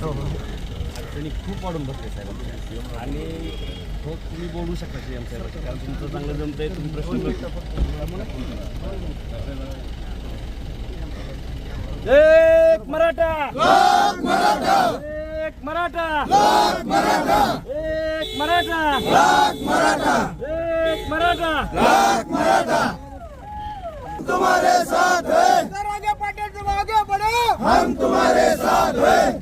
अडचणी खूप वाढून बसले साहेब आणि हो तुम्ही बोलू शकता सी एम साहेब कारण तुमचं चांगलं जमतंय तुम्ही प्रश्न एक मराठा एक मराठा! एक मराठा! एक मराठा! एक मराठा! तुम्हारे साथ है। आगे पटेल तुम आगे बढ़ो हम सकल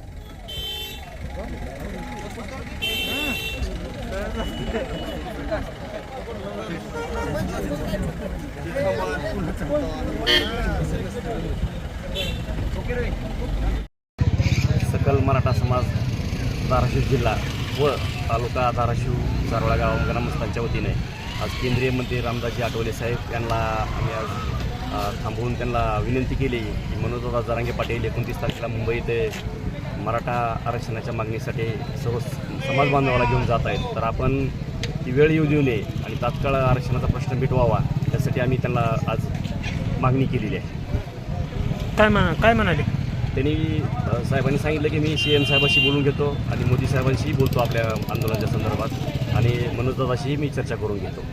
मराठा समाज धाराशिव जिल्हा व तालुका धाराशिव सारोळा गाव ग्रामस्थांच्या वतीने आज केंद्रीय मंत्री रामदासजी आठवले साहेब यांना आम्ही आज थांबवून त्यांना विनंती केली की मनोजदादा जरांगे पाटील एकोणतीस तारखेला मुंबई येथे मराठा आरक्षणाच्या मागणीसाठी सर्व समाज बांधवाला घेऊन जात आहेत. तर आपण ती वेळ येऊ देऊ नये आणि तात्काळ आरक्षणाचा प्रश्न मिटवावा त्यासाठी आम्ही त्यांना आज मागणी केलेली आहे. काय म्हणा काय म्हणाले? त्यांनी साहेबांनी सांगितलं की मी सी एम साहेबांशी बोलून घेतो आणि मोदी साहेबांशी बोलतो आपल्या आंदोलनाच्या संदर्भात आणि मनोजदादाशी मी चर्चा करून घेतो.